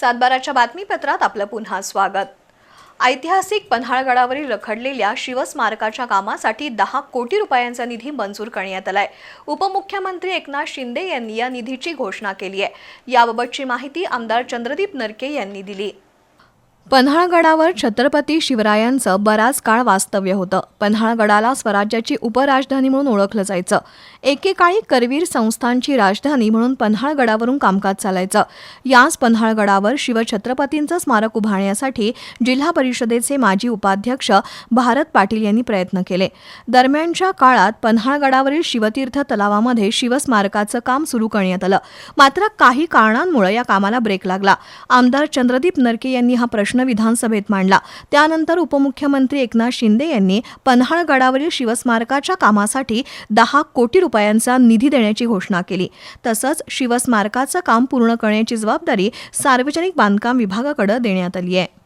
सातबाराच्या बातमीपत्रात आपलं पुन्हा स्वागत. ऐतिहासिक पन्हाळगडावरील रखडलेल्या शिवस्मारकाच्या कामासाठी दहा कोटी रुपयांचा निधी मंजूर करण्यात आलाय. उपमुख्यमंत्री एकनाथ शिंदे यांनी या निधीची घोषणा केली आहे. याबाबतची माहिती आमदार चंद्रदीप नरके यांनी दिली. पन्हाळगडावर छत्रपती शिवरायांचं बराच काळ वास्तव्य होतं. पन्हाळगडाला स्वराज्याची उपराजधानी म्हणून ओळखलं जायचं. एकेकाळी करवीर संस्थांची राजधानी म्हणून पन्हाळगडावरून कामकाज चालायचं. याच पन्हाळगडावर शिवछत्रपतींचं स्मारक उभारण्यासाठी जिल्हा परिषदेचे माजी उपाध्यक्ष भारत पाटील यांनी प्रयत्न केले. दरम्यानच्या काळात पन्हाळगडावरील शिवतीर्थ तलावामध्ये शिवस्मारकाचं काम सुरू करण्यात आलं. मात्र काही कारणांमुळे या कामाला ब्रेक लागला. आमदार चंद्रदीप नरके यांनी हा प्रश्न विधानसभेत मांडला. त्यानंतर उपमुख्यमंत्री एकनाथ शिंदे यांनी पन्हाळगडावरील शिवस्मारकाच्या कामासाठी दहा कोटी रुपयांचा निधी देण्याची घोषणा केली. तसंच शिवस्मारकाचं काम पूर्ण करण्याची जबाबदारी सार्वजनिक बांधकाम विभागाकडे देण्यात आली आहे.